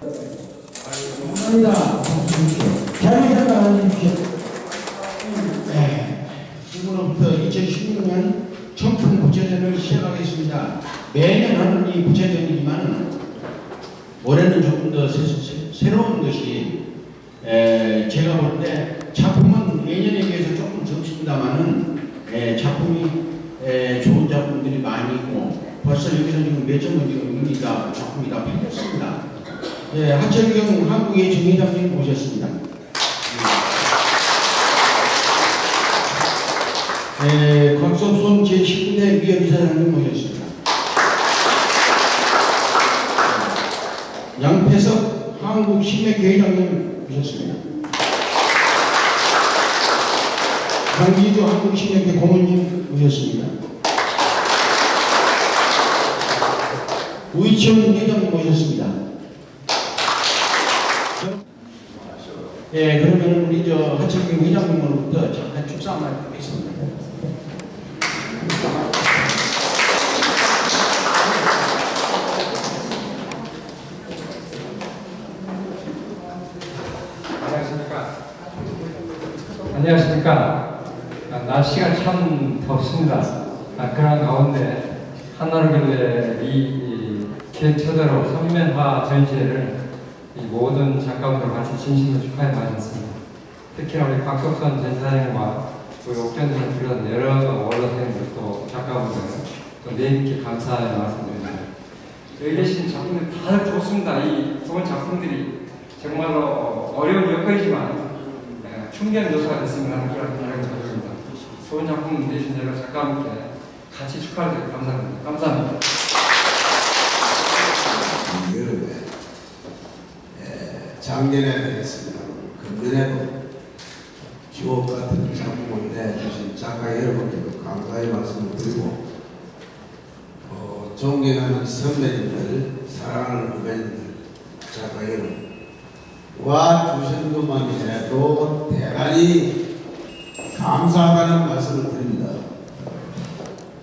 감사합니다. 자리에서 나와주십시오. 네. 지금부터 2016년 청풍 부채전을 시작하겠습니다. 매년 하는 이 부채전이지만 올해는 조금 더 새, 새- 새 로운 것이 에, 제가 볼 때 작품은 예년에 비해서 조금 적습니다만은 에, 작품이 에, 좋은 작품들이 많이 있고 벌써 여기서 지금 몇 점은 지금 이미 다 작품이 다 팔렸습니다. 예, 하철경 한국의 정의장님 모셨습니다. 예, 곽석손 제19대 미연이사장님 모셨습니다. 양태석 한국심맥회장님 모셨습니다. 강기주 한국심맥회 고문님 모셨습니다. 우이청 회장님 모셨습니다. 예, 그러면 우리 저 하철경 회장님으로부터 잠깐 축사 한번 하겠습니다. 안녕하십니까. 안녕하십니까. 아, 날씨가 참 덥습니다. 아, 그런 가운데 한나라길래 이, 이 개최대로 선면화 전시회를 이 모든 작가분들 같이 진심으로 축하해 마셨습니다. 특히나 우리 박석선 전사님과 우리 옥전을 비롯한 여러 원로생들 또 작가분들 또 내임께 감사의 말씀드립니다. 여기 계신 작품들 다 좋습니다. 이 좋은 작품들이 정말로 어려운 여건이지만 예, 충격 요소가 됐으면 하는 그런 바람이 들습니다. 좋은 작품 내신 여러 작가분께 같이 축하를 드리고 감사합니다. 감사합니다. 여름에 에, 작년에 내겠습니다. 금년에도 주옥 같은 작품을 내주신 작가 여러분께도 감사의 말씀을 드리고 어, 존경하는 선배님들, 사랑하는 후배님들, 작가 여러분 와 주신 것만 해도 대단히 감사하다는 말씀을 드립니다.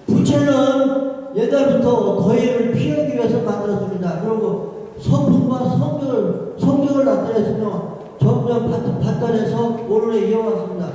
부채는 옛날부터 거인을 피하기 위해서 만들었습니다. 그리고 소품과 성격을, 만들어서 점점 판, 파탄에서 오늘에 이어왔습니다.